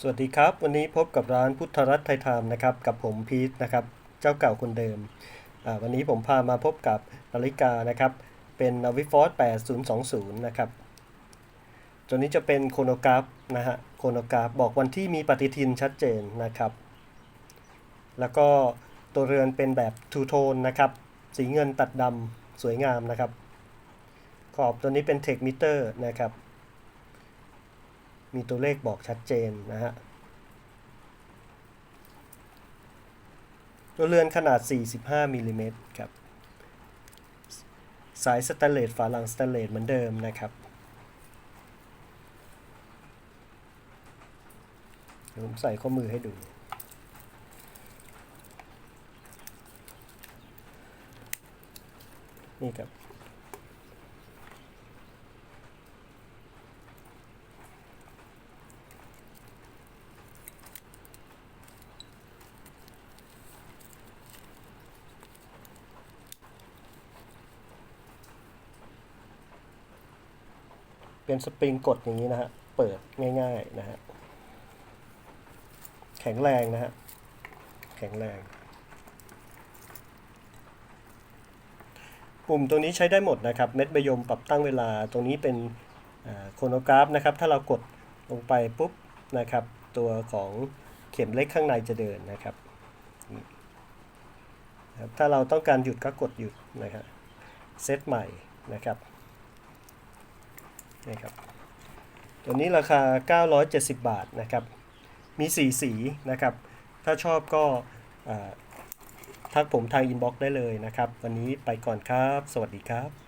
สวัสดีครับ วันนี้พบกับร้านพุทธรัตน์ไทยไทม์นะครับ กับผมพีทนะครับ เจ้าเก่าคนเดิม วันนี้ผมพามาพบกับนาฬิกานะครับ เป็น Navifort 8020 นะครับ ตัวนี้จะเป็นโคโนกราฟนะฮะ โคโนกราฟบอกวันที่มีปฏิทินชัดเจนนะครับ แล้วก็ตัวเรือนเป็นแบบทูโทนนะครับ สีเงินตัดดำสวยงามนะครับ ขอบตัวนี้เป็นเทคมิเตอร์นะครับ มีตัวเลขบอกชัดเจนนะฮะตัวเรือนขนาด 45มิลลิเมตรครับ สายสแตนเลสฝาหลังสแตนเลสเหมือนเดิมนะครับเดี๋ยวผมใส่ข้อมือให้ดู นี่ครับ เป็นสปริงกดอย่างนี้นะฮะ เปิดง่ายๆนะฮะ แข็งแรงนะฮะ แข็งแรงปุ่มตัวนี้ใช้ได้หมดนะครับ เม็ดมะยมปรับตั้งเวลา ตรงนี้เป็นโคโนกราฟนะครับ ถ้าเรากดลงไปปุ๊บนะครับ ตัวของเข็มเล็กข้างในจะเดินนะครับ ถ้าเราต้องการหยุดก็กดหยุดนะครับ เซตใหม่นะครับ นี่ครับตัวนี้ราคา 970 บาทนะครับ มี 4 สีนะครับ ถ้าชอบก็อ่าทักผมทางอินบ็อกซ์ได้เลยนะครับ วันนี้ไปก่อนครับ สวัสดีครับ